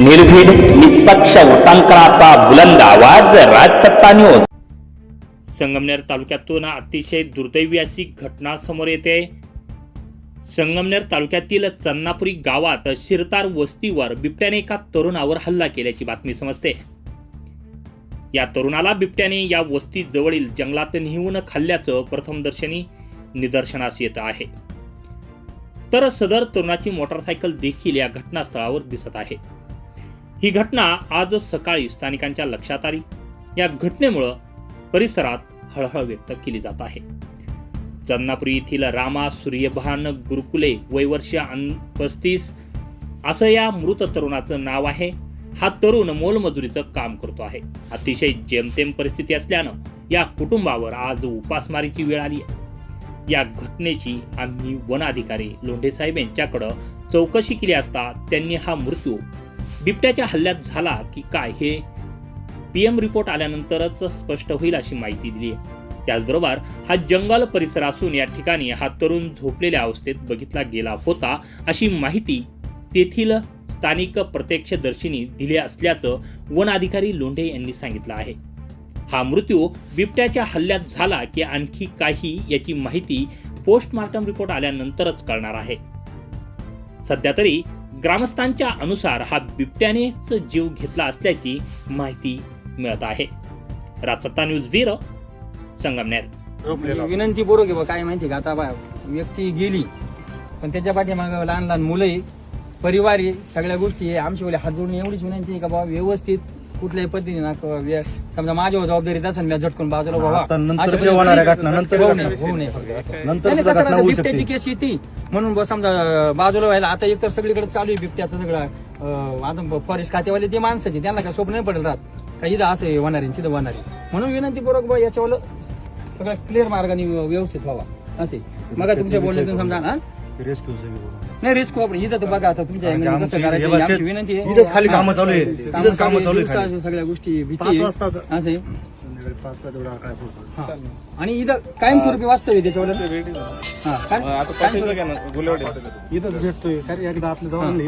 निर्भीड निष्पक्ष वृत्तांकनाचा बुलंद आवाज राजसत्ता न्यूज संगमनेर तालुक्यातून अतिशय दुर्दैवी अशी घटना समोर येते. संगमनेर तालुक्यातील चन्नापुरी गावात शिरतार वस्तीवर बिबट्याने एका तरुणावर हल्ला केल्याची बातमी समजते. या तरुणाला बिबट्याने या वस्ती जवळील जंगलात नेऊन खाल्ल्याचं प्रथमदर्शनी निदर्शनास येत आहे. तर सदर तरुणाची मोटारसायकल देखील या घटनास्थळावर दिसत आहे. ही घटना आज सकाळी स्थानिकांच्या लक्षात आली. या घटनेमुळं परिसरात हळहळ व्यक्त केली जात आहे. चन्नापुरी येथील रामा सूर्यभान गुरुकुले वयवर्ष अन- पस्तीस असं या मृत तरुणाचं नाव आहे. हा तरुण मोलमजुरीचं काम करतो आहे. अतिशय जेमतेम परिस्थिती असल्यानं या कुटुंबावर आज उपासमारीची वेळ आली आहे. या घटनेची आम्ही वन अधिकारी लोंढे साहेब यांच्याकडं चौकशी केली असता त्यांनी हा मृत्यू बिबट्याच्या हल्ल्यात झाला की काय हे? पीएम रिपोर्ट आल्यानंतरच स्पष्ट होईल अशी माहिती दिली आहे त्याचबरोबर हा जंगल परिसर असून या ठिकाणी हा तरुण झोपलेल्या अवस्थेत बघितला गेला होता अशी माहिती तेथील स्थानिक प्रत्यक्षदर्शींनी दिली असल्याचं वन अधिकारी लोंढे यांनी सांगितलं आहे. हा मृत्यू बिबट्याच्या हल्ल्यात झाला की आणखी काही याची माहिती पोस्टमार्टम रिपोर्ट आल्यानंतरच कळणार आहे. सध्या तरी ग्रामस्थांच्या अनुसार हा बिबट्यानेच जीव घेतला असल्याची माहिती मिळत आहे. Rajsatta news bureau Sangamner. विनंती बरोबर आहे बा काय माहिती का? आता बा व्यक्ती गेली पण त्याच्या पाठीमाग लहान लहान मुलं परिवार आहे सगळ्या गोष्टी आहे. आमची वाले हात जोडून एवढीच विनंती आहे का बाबा व्यवस्थित कुठल्याही पद्धतीने ना क- व्य- समजा माझ्यावर जबाबदारी असेल मी झटकून बाजूला बाबा आता नंतर अशा जे होणाऱ्या पद्धतीने घटना, नंतर होऊ घटना. नये, होऊ नये फक्त असं. नंतर नाही, नाही, सुद्धा कसं घटना राहतं, होऊ बिबट्याची शकते. केस येते. म्हणून समजा बाजूला व्हायला. आता एकतर सगळीकडे चालू आहे बिबट्याचं सगळं. अं, आता फॉरेस्ट खातेवाले ते माणसाचे त्यांना काय सोपं नाही पडेल राहत. काही इथं असं होणार आहे तिथं होणार. आहे म्हणून विनंती बरोबर बा याच्यावर सगळं क्लिअर मार्गाने व्यवस्थित व्हावा. असे मग तुमच्या बोलण्यातून समजा हा? रेस्क्यू नाही रिस्क वापर इथं तर बघा आता तुमच्या कारण की ह्याने कसं आमची- करायचं हे आमची विनंती आहे इथंच खाली कामं चालू आहे. हा. इथंच कामं कामं चालू आहे दिवसा. सगळ्या गोष्टी भीती पाच आहे. वाजता असं आहे. संध्याकाळी पाच वाजता तेवढा काय होतं. आणि इथं कायमस्वरूपी वास्तव आहे त्याच्यावर हा काय? आता पाठीचं घ्या ना गुलेवाडी इथंच भेटतोय एकदा आपल्या जाऊन